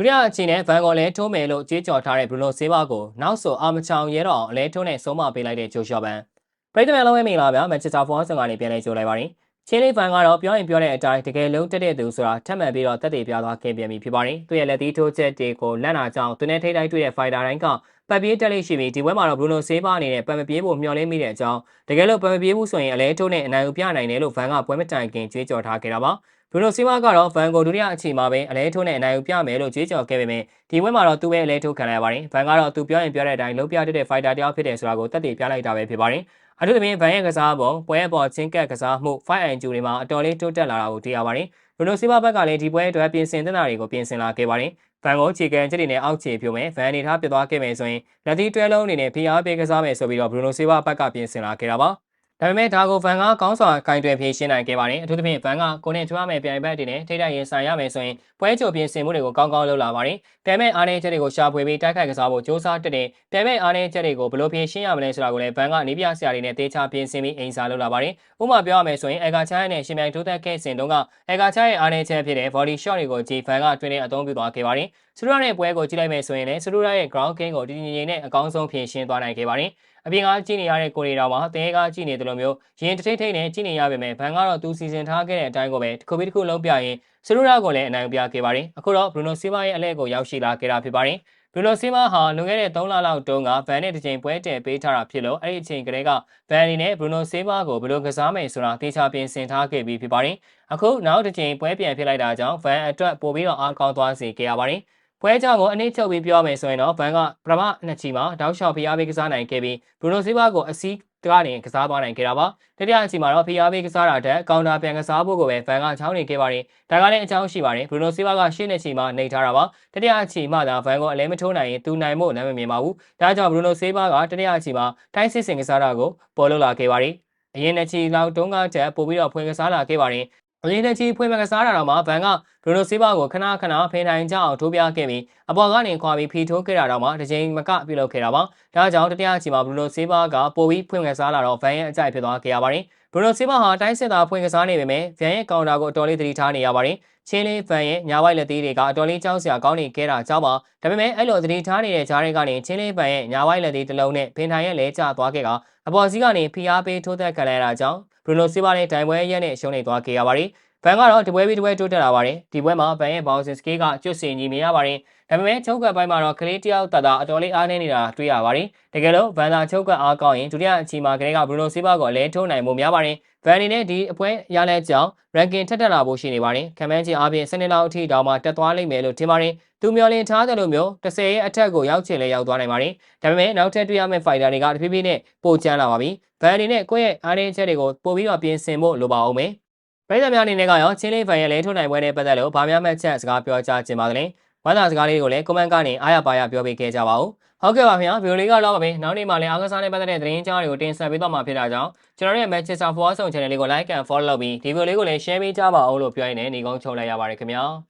ဒုတိယအချိန်နဲ့ဗန်ကော်လဲထိုးမယ်လို့ကြေးကြော်ထားတဲ့ဘရူနိုဆေးဘာကိုနောက်ဆိုအာမချောင်ရဲတော့အလဲထိုးနဲ့ဆုံးမပေးလိုက်တဲ့ဂျိုရှော့ဘန်ပရိသတ်များလုံးဝမင်္ဂလာပါမန်ချက်စတာဖော်ဆန်ကနေပြန်လဲကြိုလိုက်ပါရင်ချင်းလေးဗန်ကတော့ပြောရင်ပြောတဲ့အတိုင်းတကယ်လုံးတက်တဲ့သူဆိုတာထပ်မံပြီးတော့တက်တည်ပြသွားခဲ့ပြန်ပြီဖြစ်ပါတယ်သူရဲ့လက်သီးထိုးချက်တွေကိုလက်နာကြောင်သူနဲ့ထိတိုက်တွေ့တဲ့ဖိုင်တာတိုင်းကပတ်ပြေးတက်လိမ့်ရှိပြီးဒီဘက်မှာတော့ဘရူနိုဆေးဘာအနေနဲ့ပတ်မပြေးဖို့မျှော်လင့်မိတဲ့အကြောင်းတကယ်လို့ပတ်မပြေးဘူးဆိုရင်အလဲထိုးနဲ့အနိုင်ယူပြနိုင်တယ်လို့ဗန်ကပွဲမတိုင်ခင်ကြွေးကြော်ထားခဲ့တာပါ ဘရူနိုဆီမာကတော့ဗန်ကိုဒုတိယအချိန်မှာပဲအလဲထိုးနဲ့အနိုင်ယူပြမယ်လို့ကြွေးကြော်ခဲ့ပေမဲ့ဒီဝက်မှာတော့သူပဲအလဲထိုးခံရပါတယ်။ဗန်ကတော့သူပြောရင်ပြောတဲ့အတိုင်းလုံးပြတဲ့ဖိုက်တာတယောက်ဖြစ်တယ်ဆိုတာကိုတက်တည်ပြလိုက်တာပဲဖြစ်ပါတယ်။အထူးသဖြင့်ဗန်ရဲ့ကစားပုံပွဲအပေါ်ချင်းကက်ကစားမှု 5IQ တွေမှာအတော်လေးတိုးတက်လာတာကိုတွေ့ရပါတယ်။ဘရူနိုဆီမာဘက်ကလည်းဒီပွဲအတွက်ပြင်ဆင်တဲ့နာတွေကိုပြင်ဆင်လာခဲ့ပါတယ်။ဗန်ကိုခြေကန်ချက်တွေနဲ့အောက်ခြေဖြိုမယ်ဗန်အနေထားပြသွားခဲ့မယ်ဆိုရင်လက်သီးတွဲလုံးအနေနဲ့ဖိအားပေးကစားမယ်ဆိုပြီးတော့ဘရူနိုဆီမာဘက်ကပြင်ဆင်လာခဲ့တာပါ။ ဒါပေမဲ့ဒါကိုဗန်ကကောင်းစွာကင်တွယ်ဖြေရှင်းနိုင်ခဲ့ပါတယ်အထူးသဖြင့်ဗန်ကကိုနဲ့ထွားမဲ့ပြိုင်ဘက်တွေနဲ့ထိတိုက်ရင်ဆိုင်ရမယ်ဆိုရင်ပွဲချိုပြင်ဆင်မှုတွေကိုကောင်းကောင်းလုပ်လာပါတယ်ပြိုင်ဘက်အားနည်းချက်တွေကိုရှာဖွေပြီးတိုက်ခိုက်ကစားဖို့စ조사တက်တဲ့ပြိုင်ဘက်အားနည်းချက်တွေကိုဘယ်လိုဖြေရှင်းရမလဲဆိုတာကိုလည်းဗန်ကနေပြဆရာတွေနဲ့တေချာပြင်ဆင်ပြီးအိမ်စာလုပ်လာပါတယ်ဥပမာပြောရမယ်ဆိုရင်အဂါချားရဲ့ရှင်မြိုင်ထိုးသက်ခဲ့စဉ်တုန်းကအဂါချားရဲ့အားနည်းချက်ဖြစ်တဲ့ body shot တွေကိုဂျီဗန်ကတွင်နေအသုံးပြုသွားခဲ့ပါတယ်ဆူရရဲ့ပွဲကိုကြည့်လိုက်မယ်ဆိုရင်လည်းဆူရရဲ့ ground game ကိုတည်တည်ငြိမ်နဲ့အကောင်းဆုံးဖြေရှင်းသွားနိုင်ခဲ့ပါတယ်အပြင်ကကြည့်နေရတဲ့ကိုရီတော်မှာတဲကကြည့်နေတယ်လို့မျိုးရင်တထိတ်ထိတ်နဲ့ကြည့်နေရပေမဲ့ဘန်ကတော့သူစီစဉ်ထားခဲ့တဲ့အတိုင်းကိုပဲတစ်ခုပြီးတစ်ခုလုံးပြရင်ဆူရာကိုလည်းအနိုင်ပြခဲ့ပါတယ်အခုတော့ဘရူနိုဆီမာရဲ့အလဲကိုရောက်ရှိလာခဲ့တာဖြစ်ပါတယ်ဘရူနိုဆီမာဟာလွန်ခဲ့တဲ့3လလောက်တုန်းကဗန်နဲ့တစ်ချိန်ပွဲတည်ပေးထားတာဖြစ်လို့အဲ့ဒီအချိန်ကလေးကဗန်အနေနဲ့ဘရူနိုဆီမာကိုဘယ်လိုကစားမယ်ဆိုတာတေချာပြင်ဆင်ထားခဲ့ပြီးဖြစ်ပါတယ်အခုနောက်တစ်ချိန်ပွဲပြန်ဖြစ်လိုက်တာကြောင့်ဗန်အတွက်ပို့ပြီးတော့အားကောင်းသွားစေခဲ့ရပါတယ် ပွဲကြောင့်ကိုအနည်းချုပ်ပြီးပြောမယ်ဆိုရင်တော့ဘန်ကပထမနှစ်ချီမှာတောက်လျှောက်ဖိအားပေးကစားနိုင်ခဲ့ပြီးဘရူနိုဆီဘာကိုအစီးကနေကစားသွားနိုင်ခဲ့တာပါတတိယအချီမှာတော့ဖိအားပေးကစားတာတက်ကောင်တာပြန်ကစားဖို့ကိုပဲဘန်ကချောင်းနေခဲ့ပါတယ်ဒါကလည်းအကြောင်းရှိပါတယ်ဘရူနိုဆီဘာကရှေ့နှစ်ချီမှာနေထားတာပါတတိယအချီမှသာဘန်ကိုအလဲမထိုးနိုင်ရင်သူနိုင်ဖို့နားမမြင်ပါဘူးဒါကြောင့်ဘရူနိုဆီဘာကတတိယအချီမှာတိုင်းစစ်စင်ကစားတာကိုပေါ်လွတ်လာခဲ့ပါတယ်အရင်နှစ်ချီလောက်တုန်းကချက်ပို့ပြီးတော့ဖွင့်ကစားလာခဲ့ပါတယ် အလင်းတကြီးဖွင့်မကစားတာတော့မှဘန်ကဘရူနိုဆီဘာကိုခဏခဏဖိနိုင်ကြအောင်ထိုးပြခဲ့ပြီးအပေါ်ကနေခွာပြီးဖီထိုးခဲ့တာတော့မှတစ်ချိန်မကပြုလုပ်ခဲ့တာပါ။ဒါကြောင့်တတိယအချိန်မှာဘရူနိုဆီဘာကပိုပြီးဖွင့်ကစားလာတော့ဗန်ရဲ့အကြိုက်ဖြစ်သွားခဲ့ရပါတယ်။ဘရူနိုဆီဘာဟာတိုင်းစစ်သားဖွင့်ကစားနေပေမဲ့ဗန်ရဲ့ကောင်တာကိုအတော်လေးသတိထားနေရပါတယ်။ချင်းလေးဗန်ရဲ့ညာဝိုက်လက်သေးတွေကအတော်လေးကြောက်စရာကောင်းနေခဲ့တာကြောင့်ပါဒါပေမဲ့အဲ့လိုသတိထားနေတဲ့ဂျားတွေကနေချင်းလေးဗန်ရဲ့ညာဝိုက်လက်သေးတစ်လုံးနဲ့ဖင်ထိုင်ရဲ့လဲကျသွားခဲ့ကအပေါ်စီးကနေဖိအားပေးထိုးသက်ခံရတာကြောင့်ဘရူနိုဆီဘာနဲ့တိုင်ပွဲရက်နဲ့ရှုံးနေသွားခဲ့ရပါတယ်။ ဘန်ကတော့ဒီပွဲပြီးဒီပွဲတိုးတက်လာပါတယ်ဒီပွဲမှာဘန်ရဲ့ bouncing scale ကကျွတ်စင်ကြီးမြင်ရပါတယ်ဒါပေမဲ့ချုပ်ကပ်ပိုင်းမှာတော့ကလေးတယောက်တတာအတော်လေးအားနည်းနေတာတွေ့ရပါတယ်တကယ်လို့ဘန်သာချုပ်ကပ်အားကောင်းရင်ဒုတိယအချိန်မှာကလေးကဘရူနိုဆီဘာကိုအလဲထိုးနိုင်မှုများပါတယ်ဘန်အနေနဲ့ဒီအပွဲရလဲကြောင်း ranking ထက်တက်လာဖို့ရှိနေပါတယ်ခံမှန်းချင်အားဖြင့်စနေလောက်အထိတောင်မှတက်သွားလိမ့်မယ်လို့ထင်ပါတယ်သူမျောလင်ထားတယ်လို့မျိုး30ရဲ့အထက်ကိုရောက်ချင်လဲရောက်သွားနိုင်ပါတယ်ဒါပေမဲ့နောက်ထပ်တွေ့ရမယ့် fighter တွေကတဖြည်းဖြည်းနဲ့ပိုကျန်းလာပါပြီဘန်အနေနဲ့ကိုယ့်ရဲ့အားနည်းချက်တွေကိုပို့ပြီးတော့ပြင်ဆင်ဖို့လိုပါအောင်မယ် ပရိသတ်များအနေနဲ့ကရောချင်းလေးဖန်ရဲ့လဲထုတ်နိုင်ပွဲနဲ့ပတ်သက်လို့ဗာများမှတ်ချက်စကားပြောကြားခြင်းပါသလဲဝမ်းသာစကားလေးတွေကိုလည်း comment ကနေအားရပါရပြောပေးခဲ့ကြပါဦးဟုတ်ကဲ့ပါခင်ဗျာဗီဒီယိုလေးကတော့ပါပဲနောက်နေ့မှလည်းအားကစားနဲ့ပတ်သက်တဲ့သတင်းကြားတွေကိုတင်ဆက်ပေးသွားမှာဖြစ်တာကြောင့်ကျွန်တော်ရဲ့ Manchester Forward ဆောင် channel လေးကို like and follow လုပ်ပြီးဒီဗီဒီယိုလေးကိုလည်း share ပေးကြပါအောင်လို့ပြောရင်းနဲ့ညီကုန်းချုပ်လိုက်ရပါတယ်ခင်ဗျာ